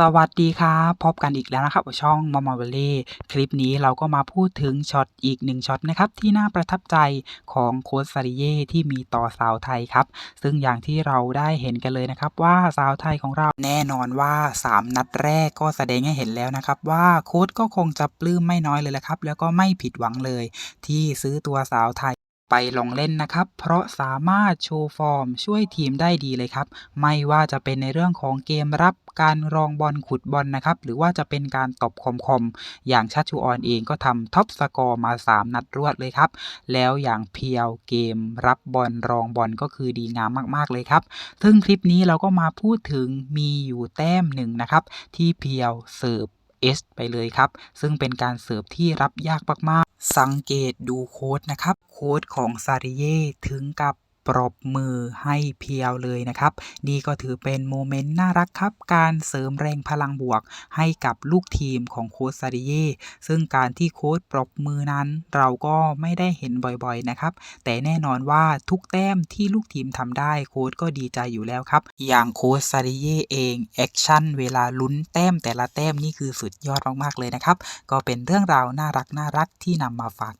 สวัสดีครับพบกันอีกแล้วนะครับกับช่องมอมเวลเล่คลิปนี้เราก็มาพูดถึงช็อตอีกหนึ่งช็อตนะครับที่น่าประทับใจของโค้ชซาริเย่ที่มีต่อสาวไทยครับ ซึ่งอย่างที่เราได้เห็นกันเลยนะครับว่าสาวไทยของเราแน่นอนว่า 3 นัดแรกก็แสดงให้เห็นแล้วนะครับว่าโค้ชก็คงจะปลื้มไม่น้อยเลยละครับ แล้วก็ไม่ผิดหวังเลย ที่ซื้อตัวสาวไทย ไปลงเล่นนะครับ เพราะสามารถโชว์ฟอร์มช่วยทีมได้ดีเลยครับ ไม่ว่าจะเป็นในเรื่องของเกมรับการรองบอลขุดบอลนะครับ หรือว่าจะเป็นการตบคมๆอย่างชัชชูออนเองก็ทำท็อปสกอร์มา 3 นัดรวดเลยครับ แล้วอย่างเพียวเกมรับบอลรองบอลก็คือดีงามมากๆเลยครับ ซึ่งคลิปนี้เราก็มาพูดถึงมีอยู่แต้มหนึ่งนะครับ ที่เพียวเสิร์ฟเอสไปเลยครับ ซึ่งเป็นการเสิร์ฟที่รับยากมากๆ สังเกตดูโค้ดนะครับ โค้ดของซาริเย่ถึงกับ ปรบมือให้เพียวเลยนะครับ นี่ก็ถือเป็นโมเมนต์น่ารักครับ การเสริมแรงพลังบวกให้กับลูกทีมของโค้ชซาริเย่ซึ่งการที่โค้ชปรบมือนั้น เราก็ไม่ได้เห็นบ่อยๆนะครับ แต่แน่นอนว่าทุกแต้มที่ลูกทีมทำได้โค้ชก็ดีใจอยู่แล้วครับ อย่างโค้ชซาริเย่เองแอคชั่นเวลาลุ้นแต้มแต่ละแต้มนี่คือสุดยอดมากๆเลยนะครับ ก็เป็นเรื่องราวน่ารักน่ารักที่นำมาฝาก